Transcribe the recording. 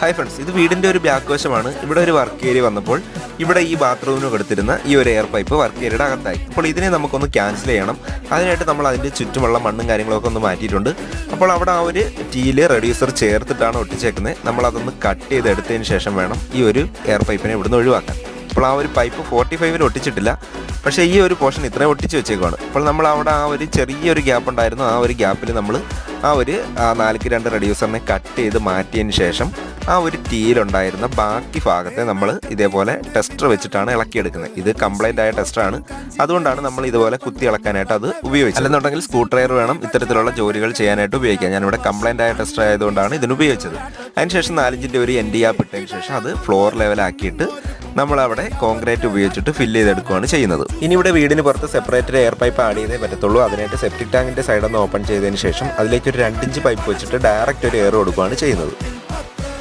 Hi friends ഇത് വീടിന്റെ ഒരു ബാക്ക് വശമാണ്. ഇവിടെ ഒരു വർക്ക് ഏരിയ വന്നപ്പോൾ ഇവിടെ ഈ ബാത്റൂമിന് കൊടുത്തിരുന്ന ഈ ഒരു എയർ പൈപ്പ് വർക്ക് ഏരിയയുടെ അകത്തായി. അപ്പോൾ ഇതിനെ നമുക്കൊന്ന് ക്യാൻസൽ ചെയ്യണം. അതിനായിട്ട് നമ്മൾ അതിന്റെ ചുറ്റുമുള്ള മണ്ണും കാര്യങ്ങളൊക്കെ ഒന്ന് മാറ്റിയിട്ടുണ്ട്. അപ്പോൾ അവിടെ ആ ഒരു ടീൽ റെഡ്യൂസർ ചേർത്തിട്ടാണ് ഒട്ടിച്ചേക്കുന്നത് നമ്മളതൊന്ന് കട്ട് ചെയ്ത് എടുത്തതിന് ശേഷം വേണം ഈ ഒരു എയർ പൈപ്പിനെ ഇവിടുന്ന് ഒഴിവാക്കാൻ. അപ്പോൾ ആ ഒരു പൈപ്പ് ഫോർട്ടി ഫൈവിൽ ഒട്ടിച്ചിട്ടില്ല. പക്ഷേ ഈ ഒരു പോർഷൻ ഇത്രയും ഒട്ടിച്ച് വെച്ചേക്കുവാണ്. അപ്പോൾ നമ്മൾ അവിടെ ആ ഒരു ചെറിയൊരു ഗ്യാപ്പ് ഉണ്ടായിരുന്നു. ആ ഒരു ഗ്യാപ്പിൽ നമ്മൾ ആ ഒരു നാലുക്ക് രണ്ട് റെഡ്യൂസറിനെ കട്ട് ചെയ്ത് മാറ്റിയതിന് ശേഷം ആ ഒരു ടീയിലുണ്ടായിരുന്ന ബാക്കി ഭാഗത്തെ നമ്മൾ ഇതേപോലെ ടെസ്റ്റർ വെച്ചിട്ടാണ് ഇളക്കിയെടുക്കുന്നത്. ഇത് കംപ്ലൈന്റ് ആയ ടെസ്റ്ററാണ് അതുകൊണ്ടാണ് നമ്മൾ ഇതുപോലെ കുത്തി ഇളക്കാനായിട്ട് അത് ഉപയോഗിച്ചത്. അല്ലെന്നുണ്ടെങ്കിൽ സ്ക്രൂ ഡ്രൈവർ വേണം ഇത്തരത്തിലുള്ള ജോലികൾ ചെയ്യാനായിട്ട് ഉപയോഗിക്കാം ഞാനിവിടെ കംപ്ലൈന്റ് ആയ ടെസ്റ്റർ ആയതുകൊണ്ടാണ് ഇതിന് ഉപയോഗിച്ചത്. അതിനുശേഷം നാലിഞ്ചിന്റെ ഒരു എൻ ഡി ആപ്പ് ഇട്ടതിന് ശേഷം അത് ഫ്ലോർ ലെവലാക്കിയിട്ട് നമ്മളവിടെ കോൺക്രീറ്റ് ഉപയോഗിച്ചിട്ട് ഫില്ല് ചെയ്തെടുക്കുകയാണ് ചെയ്യുന്നത്. ഇനി ഇവിടെ വീടിന് പുറത്ത് സെപ്പറേറ്റ് എയർ പൈപ്പ് ആഡ് ചെയ്തേ പറ്റത്തുള്ളൂ. അതിനായിട്ട് സെപ്റ്റിക് ടാങ്കിന്റെ സൈഡ് ഒന്ന് ഓപ്പൺ ചെയ്തതിന് ശേഷം അതിലേക്ക് ഒരു രണ്ടിഞ്ച് പൈപ്പ് വെച്ചിട്ട് ഡയറക്റ്റ് ഒരു എയർ കൊടുക്കുകയാണ് ചെയ്യുന്നത്.